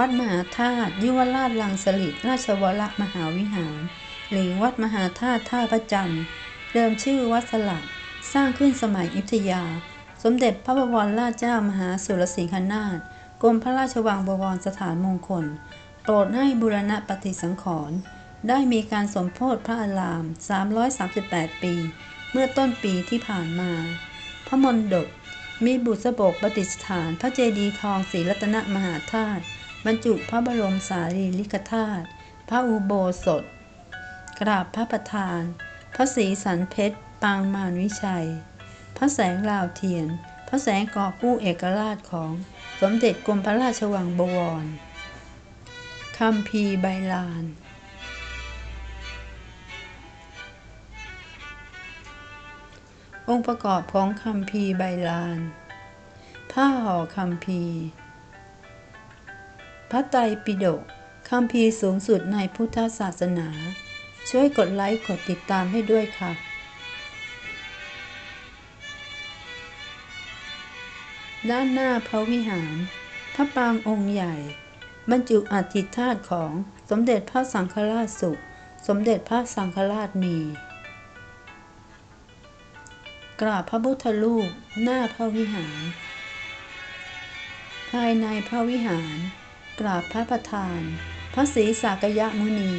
วัดมหาธาตุยุวราชลังสลิดราชวรมหาวิหาร หรือวัดมหาธาตุท่าพระจันทร์เดิมชื่อวัดสลัดสร้างขึ้นสมัยอยุธยา สมเด็จพระบวรราชเจ้ามหาสุรสิงหนาถกรมพระราชวังบวรสถานมงคล โปรดให้บูรณะปฏิสังขรณ์ได้มีการสมโพธิพระอาราม 338 ปี เมื่อต้นปีที่ผ่านมา พระมณฑปมีบุษบกประดิษฐานพระเจดีย์ทองศรีรัตนมหาธาตุ บรรจุพระบรมสารีริกธาตุ พระอุโบสถ กราบพระประธาน พระศรีสันเพชร ปางมารวิชัย พระแสงลาวเทียน พระแสงกอกู้เอกราชของสมเด็จกรมพระราชวังบวรคำพีใบลาน องค์ประกอบของคำพีใบลาน ผ้าห่อคำพี พระไตรปิฎกคำพีร์สูงสุดในพุทธศาสนา ช่วยกดไลค์กดติดตามให้ด้วยค่ะ ด้านหน้าพระวิหาร พระปรางองค์ใหญ่ บรรจุอัฐิธาตุของสมเด็จพระสังฆราชสุข สมเด็จพระสังฆราชมีกราบพระพุทธรูปหน้าพระวิหาร ภายในพระวิหาร กราบพระประธาน พระศรีสากยมุนี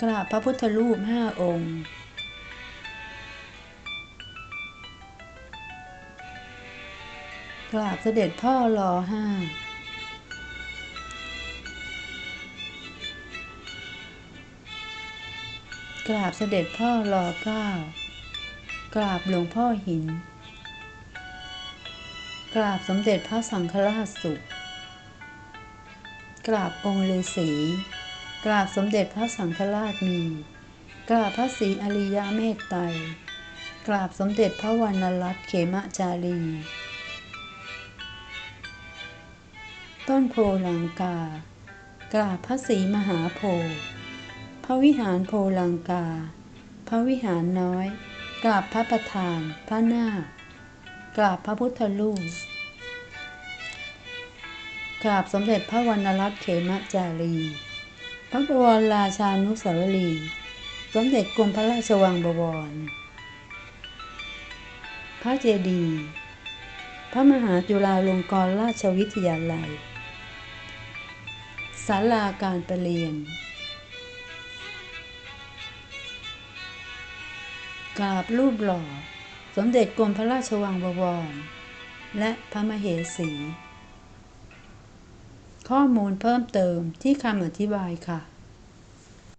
กราบพระพุทธรูปห้าองค์ กราบเสด็จพ่อรอห้ากราบเสด็จพ่อรอเก้ากราบหลวงพ่อหิน กราบสมเด็จพระสังฆราชสุข กราบองค์ฤาษีกราบสมเด็จพระสังฆราชมี กราบพระศรีอริยเมตไตรกราบสมเด็จพระวรรณรัตน์เขมจารี ต้นโพลังกา กราบพระศรีมหาโพธิ์พระวิหารโพลังกา พระวิหารน้อย กราบพระประธาน พระนาค กราบพระพุทธรูปกราบสมเด็จพระวรรณรัตน์เขมจารี พระบวรราชานุสาวรีย์สมเด็จกรมพระราชวังบวร พระเจดีย์ พระมหาจุฬาลงกรณราชวิทยาลัยศาลาการประเรียน กราบรูปหล่อ สมเด็จกรมพระราชวังบวร และพระมเหสี ข้อมูลเพิ่มเติมที่คำอธิบายค่ะ